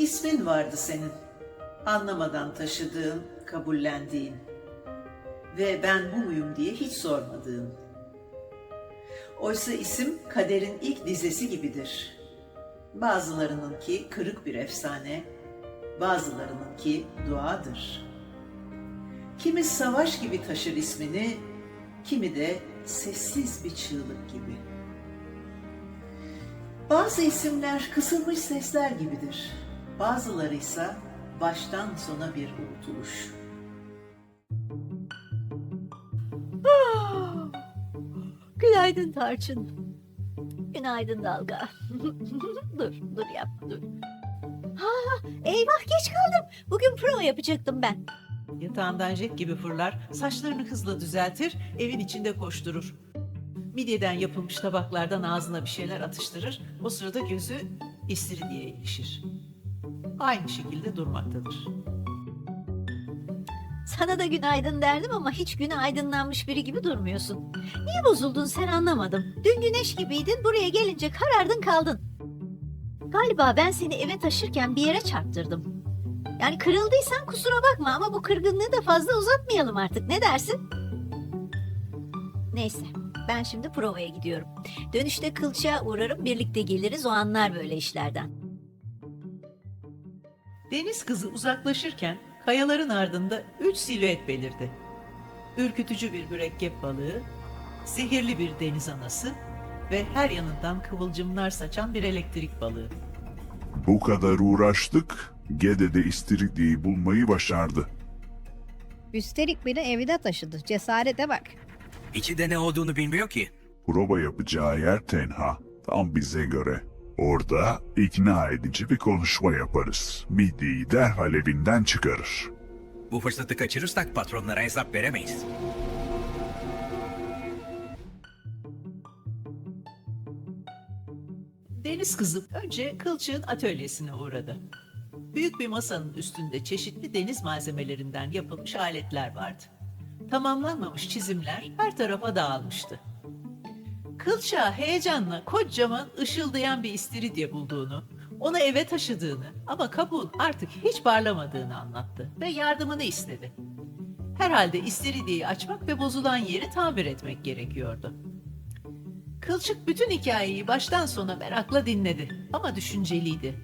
ismin vardı senin. Anlamadan taşıdığın, kabullendiğin. Ve ben bu muyum diye hiç sormadığın. Oysa isim kaderin ilk dizesi gibidir. Bazılarınınki kırık bir efsane, bazılarınınki duadır. Kimi savaş gibi taşır ismini, kimi de sessiz bir çığlık gibi. Bazı isimler kısılmış sesler gibidir. Bazıları ise baştan sona bir unutuluş. Günaydın Tarçın. Günaydın Dalga. dur, dur yap, dur. Ha, eyvah geç kaldım. Bugün prova yapacaktım ben. Yatağından jet gibi fırlar, saçlarını hızla düzeltir, evin içinde koşturur. Midyeden yapılmış tabaklardan ağzına bir şeyler atıştırır, o sırada gözü istiridye ilişir. Aynı şekilde durmaktadır. Sana da günaydın derdim ama hiç güne aydınlanmış biri gibi durmuyorsun. Niye bozuldun sen anlamadım. Dün güneş gibiydin, buraya gelince karardın kaldın. Galiba ben seni eve taşırken bir yere çarptırdım. Yani kırıldıysan kusura bakma ama bu kırgınlığı da fazla uzatmayalım artık. Ne dersin? Neyse, ben şimdi provaya gidiyorum. Dönüşte kılçığa uğrarım, birlikte geliriz o anlar böyle işlerden. Deniz kızı uzaklaşırken kayaların ardında üç silüet belirdi. Ürkütücü bir mürekkep balığı, sihirli bir deniz anası ve her yanından kıvılcımlar saçan bir elektrik balığı. Bu kadar uğraştık, Gede'de istiridyeyi bulmayı başardı. Üstelik beni evine taşıdı. Cesarete bak. İçinde ne olduğunu bilmiyor ki. Prova yapacağı yer tenha, tam bize göre. Orada ikna edici bir konuşma yaparız. Midyeyi derhal evinden çıkarır. Bu fırsatı kaçırırsak patronlara hesap veremeyiz. Deniz kızı önce Kılçık'ın atölyesine uğradı. Büyük bir masanın üstünde çeşitli deniz malzemelerinden yapılmış aletler vardı. Tamamlanmamış çizimler her tarafa dağılmıştı. Kılçığa heyecanla kocaman ışıldayan bir istiridye bulduğunu, onu eve taşıdığını ama kabuğun artık hiç parlamadığını anlattı ve yardımını istedi. Herhalde istiridyeyi açmak ve bozulan yeri tamir etmek gerekiyordu. Kılçık bütün hikayeyi baştan sona merakla dinledi ama düşünceliydi.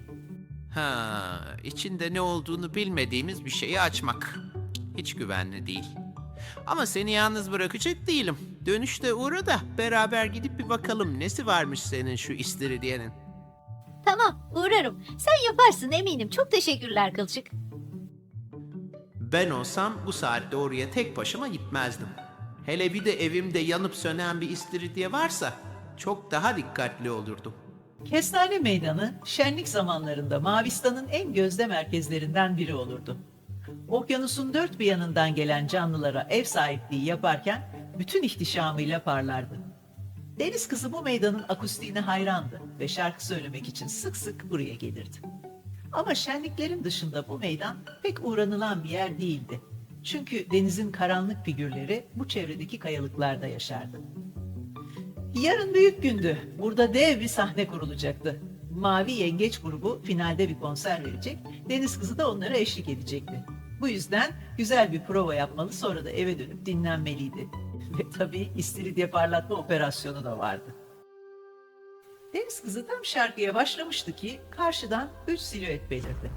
Ha, içinde ne olduğunu bilmediğimiz bir şeyi açmak. Hiç güvenli değil. Ama seni yalnız bırakacak değilim. Dönüşte uğra da beraber gidip bir bakalım nesi varmış senin şu istiridyenin. Tamam, uğrarım. Sen yaparsın eminim. Çok teşekkürler Kılçık. Ben olsam bu saatte oraya tek başıma gitmezdim. Hele bir de evimde yanıp sönen bir istiridye varsa çok daha dikkatli olurdum. Kestane Meydanı şenlik zamanlarında Mavistan'ın en gözde merkezlerinden biri olurdu. Okyanusun dört bir yanından gelen canlılara ev sahipliği yaparken bütün ihtişamıyla parlardı. Deniz kızı bu meydanın akustiğine hayrandı ve şarkı söylemek için sık sık buraya gelirdi. Ama şenliklerin dışında bu meydan pek uğranılan bir yer değildi. Çünkü denizin karanlık figürleri bu çevredeki kayalıklarda yaşardı. Yarın büyük gündü. Burada dev bir sahne kurulacaktı. Mavi Yengeç grubu finalde bir konser verecek. Deniz kızı da onlara eşlik edecekti. Bu yüzden güzel bir prova yapmalı sonra da eve dönüp dinlenmeliydi. Ve tabii istiridye parlatma operasyonu da vardı. Deniz kızı tam şarkıya başlamıştı ki karşıdan üç silüet belirdi.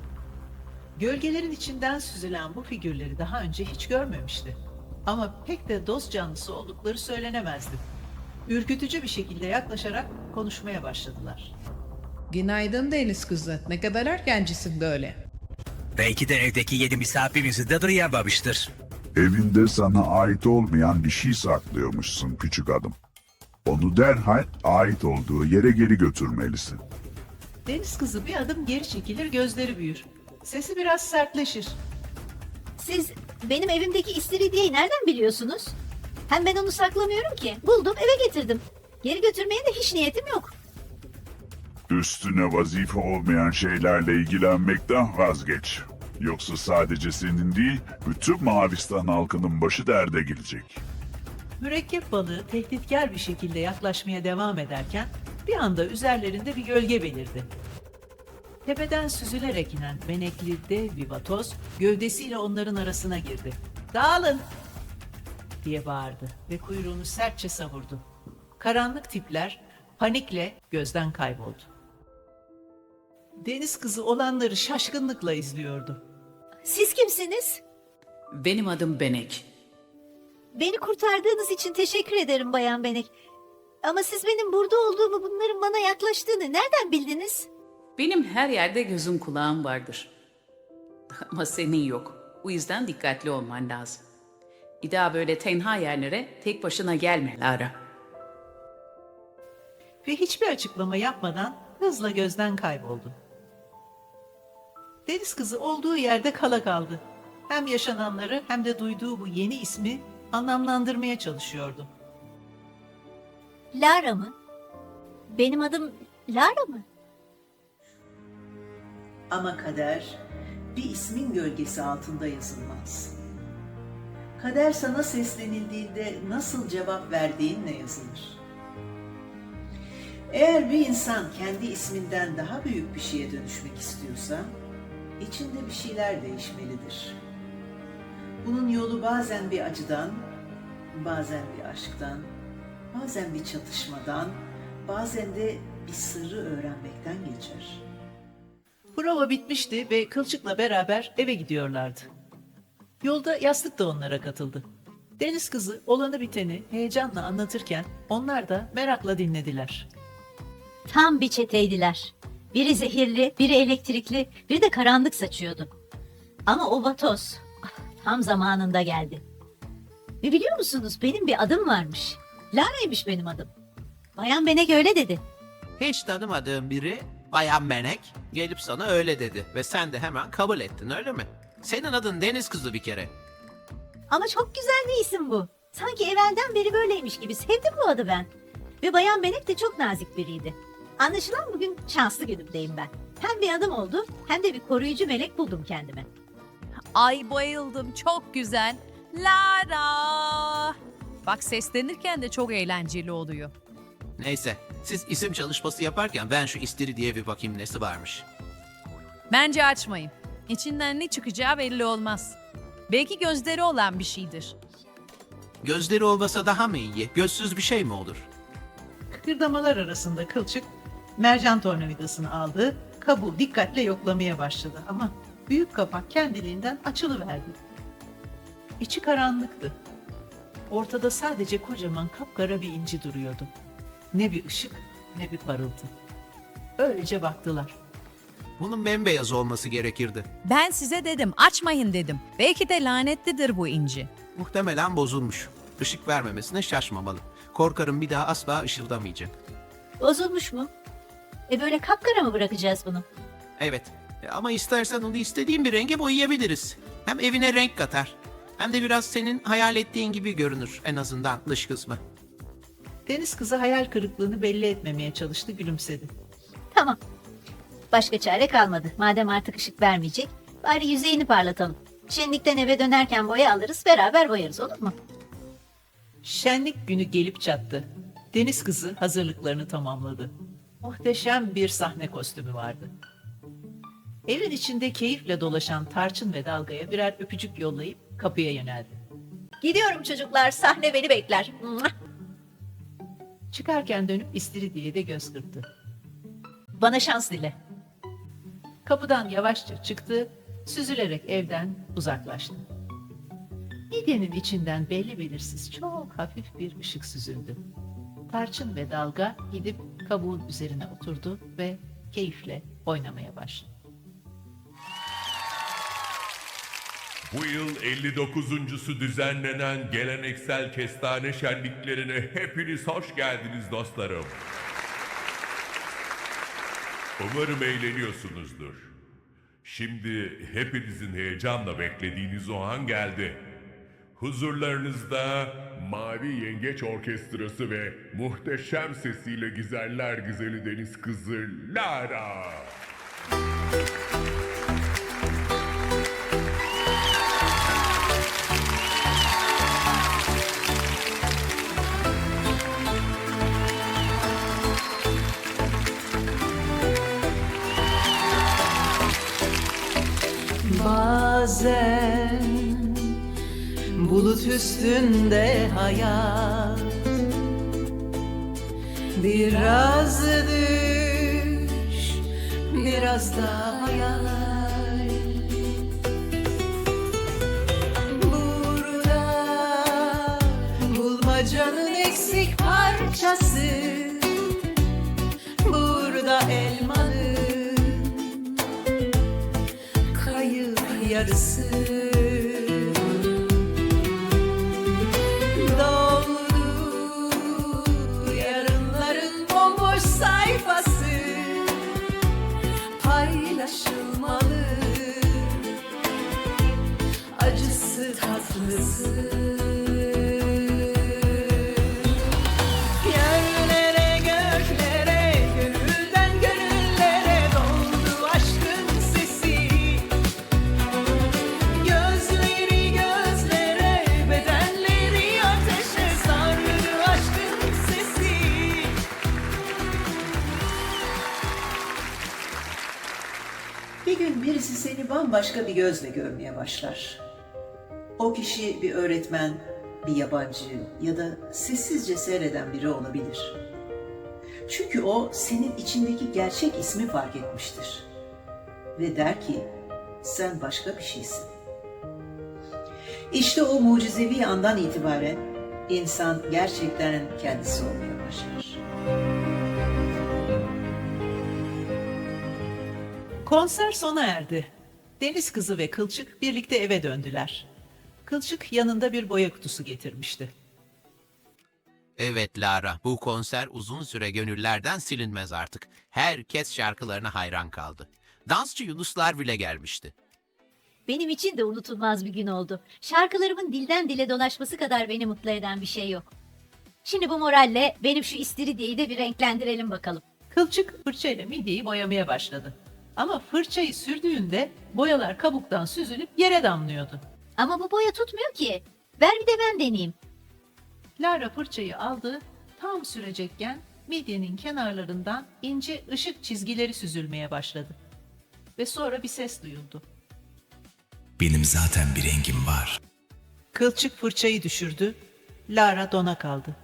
Gölgelerin içinden süzülen bu figürleri daha önce hiç görmemişti. Ama pek de dost canlısı oldukları söylenemezdi. Ürkütücü bir şekilde yaklaşarak konuşmaya başladılar. Günaydın Deniz kızı. Ne kadar erkencisin böyle. Belki de evdeki yedi misafir yüzünde duyamamıştır. Evinde sana ait olmayan bir şey saklıyormuşsun küçük adım. Onu derhal ait olduğu yere geri götürmelisin. Deniz kızı bir adım geri çekilir, gözleri büyür. Sesi biraz sertleşir. Siz benim evimdeki istiridyeyi nereden biliyorsunuz? Hem ben onu saklamıyorum ki. Buldum eve getirdim. Geri götürmeye de hiç niyetim yok. Üstüne vazife olmayan şeylerle ilgilenmekten vazgeç. Yoksa sadece senin değil, bütün Mavistan halkının başı derde girecek. Mürekkep balığı tehditkar bir şekilde yaklaşmaya devam ederken bir anda üzerlerinde bir gölge belirdi. Tepeden süzülerek inen benekli dev bir vatoz gövdesiyle onların arasına girdi. Dağılın! diye bağırdı ve kuyruğunu sertçe savurdu. Karanlık tipler panikle gözden kayboldu. Deniz kızı olanları şaşkınlıkla izliyordu. Siz kimsiniz? Benim adım Benek. Beni kurtardığınız için teşekkür ederim Bayan Benek. Ama siz benim burada olduğumu, bunların bana yaklaştığını nereden bildiniz? Benim her yerde gözüm kulağım vardır. Ama senin yok. O yüzden dikkatli olman lazım. Bir daha böyle tenha yerlere tek başına gelme Lara. ve hiçbir açıklama yapmadan hızla gözden kayboldu. Deniz kızı olduğu yerde kala kaldı. Hem yaşananları hem de duyduğu bu yeni ismi anlamlandırmaya çalışıyordu. Lara mı? Benim adım Lara mı? Ama kader bir ismin gölgesi altında yazılmaz. Kader sana seslenildiğinde nasıl cevap verdiğinle yazılır. Eğer bir insan kendi isminden daha büyük bir şeye dönüşmek istiyorsa, içinde bir şeyler değişmelidir. Bunun yolu bazen bir acıdan, bazen bir aşktan, bazen bir çatışmadan, bazen de bir sırrı öğrenmekten geçer. Prova bitmişti ve Kılçık'la beraber eve gidiyorlardı. Yolda yastık da onlara katıldı. Deniz kızı olanı biteni heyecanla anlatırken onlar da merakla dinlediler. Tam bir çeteydiler. Biri zehirli, biri elektrikli, biri de karanlık saçıyordu. Ama o vatoz tam zamanında geldi. Ve biliyor musunuz benim bir adım varmış. Lara'ymış benim adım. Bayan Benek öyle dedi. Hiç tanımadığın biri Bayan Menek gelip sana öyle dedi ve sen de hemen kabul ettin öyle mi? Senin adın Deniz Kızı bir kere. Ama çok güzel bir isim bu. Sanki evvelden beri böyleymiş gibi sevdim bu adı ben. Ve Bayan Benek de çok nazik biriydi. Anlaşılan bugün şanslı günümdeyim ben. Hem bir adım oldu hem de bir koruyucu melek buldum kendime. Ay bayıldım çok güzel. Lara. Bak seslenirken de çok eğlenceli oluyor. Neyse siz isim çalışması yaparken ben şu istiri diye bir bakayım nesi varmış. Bence açmayın. İçinden ne çıkacağı belli olmaz. Belki gözleri olan bir şeydir. Gözleri olmasa daha mı iyi? Gözsüz bir şey mi olur? Kıkırdamalar arasında Kılçık mercan tornavidasını aldı, kabuğu dikkatle yoklamaya başladı ama büyük kapak kendiliğinden açılıverdi. İçi karanlıktı. Ortada sadece kocaman kapkara bir inci duruyordu. Ne bir ışık ne bir parıltı. Öylece baktılar. Bunun bembeyaz olması gerekirdi. Ben size dedim açmayın dedim. Belki de lanetlidir bu inci. Muhtemelen bozulmuş. Işık vermemesine şaşmamalı. Korkarım bir daha asla ışıldamayacak. Bozulmuş mu? E böyle kapkara mı bırakacağız bunu? Evet. E Ama istersen onu istediğin bir renge boyayabiliriz. Hem evine renk katar. Hem de biraz senin hayal ettiğin gibi görünür en azından dış kısmı. Deniz kızı hayal kırıklığını belli etmemeye çalıştı, gülümsedi. Tamam. Başka çare kalmadı. Madem artık ışık vermeyecek, bari yüzeyini parlatalım. Şenlikten eve dönerken boya alırız, beraber boyarız olur mu? Şenlik günü gelip çattı. Deniz kızı hazırlıklarını tamamladı. Muhteşem bir sahne kostümü vardı. Evin içinde keyifle dolaşan Tarçın ve Dalga'ya birer öpücük yollayıp kapıya yöneldi. Gidiyorum çocuklar, sahne beni bekler. Çıkarken dönüp istiri de göz kırptı. Bana şans dile. Kapıdan yavaşça çıktı, süzülerek evden uzaklaştı. Midyenin içinden belli belirsiz çok hafif bir ışık süzüldü. Tarçın ve Dalga gidip kabuğun üzerine oturdu ve keyifle oynamaya başladı. Bu yıl 59.sü düzenlenen geleneksel kestane şenliklerine hepiniz hoş geldiniz dostlarım. Umarım eğleniyorsunuzdur. Şimdi hepinizin heyecanla beklediğiniz o an geldi. Huzurlarınızda Mavi Yengeç Orkestrası ve muhteşem sesiyle güzeller güzeli deniz kızı Lara. Bazen Bulut üstünde hayat. Biraz düş Biraz da hayal. Burada Bulmacanın eksik parçası. Burada elmanın kayıp yarısı acısı tatlısı. Yerlere göklere gönülden gönüllere doldu aşkın sesi. Gözleri gözlere bedenleri ateşe sardı aşkın sesi. Bir gün birisi seni bambaşka bir gözle görmeye başlar. O kişi bir öğretmen, bir yabancı ya da sessizce seyreden biri olabilir. Çünkü o senin içindeki gerçek ismi fark etmiştir. Ve der ki sen başka bir şeysin. İşte o mucizevi andan itibaren insan gerçekten kendisi olmaya başlar. Konser sona erdi. Deniz kızı ve Kılçık birlikte eve döndüler. Kılçık yanında bir boya kutusu getirmişti. Evet Lara, bu konser uzun süre gönüllerden silinmez artık. Herkes şarkılarına hayran kaldı. Dansçı Yunuslar bile gelmişti. Benim için de unutulmaz bir gün oldu. Şarkılarımın dilden dile dolaşması kadar beni mutlu eden bir şey yok. Şimdi bu moralle benim şu istiridyeyi de bir renklendirelim bakalım. Kılçık fırçayla midyeyi boyamaya başladı. Ama fırçayı sürdüğünde boyalar kabuktan süzülüp yere damlıyordu. Ama bu boya tutmuyor ki. Ver bir de ben deneyeyim. Lara fırçayı aldı, tam sürecekken midyenin kenarlarından ince ışık çizgileri süzülmeye başladı. Ve sonra bir ses duyuldu. Benim zaten bir rengim var. Kılçık fırçayı düşürdü, Lara dona kaldı.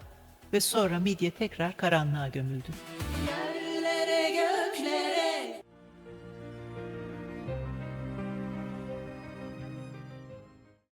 Ve sonra midye tekrar karanlığa gömüldü.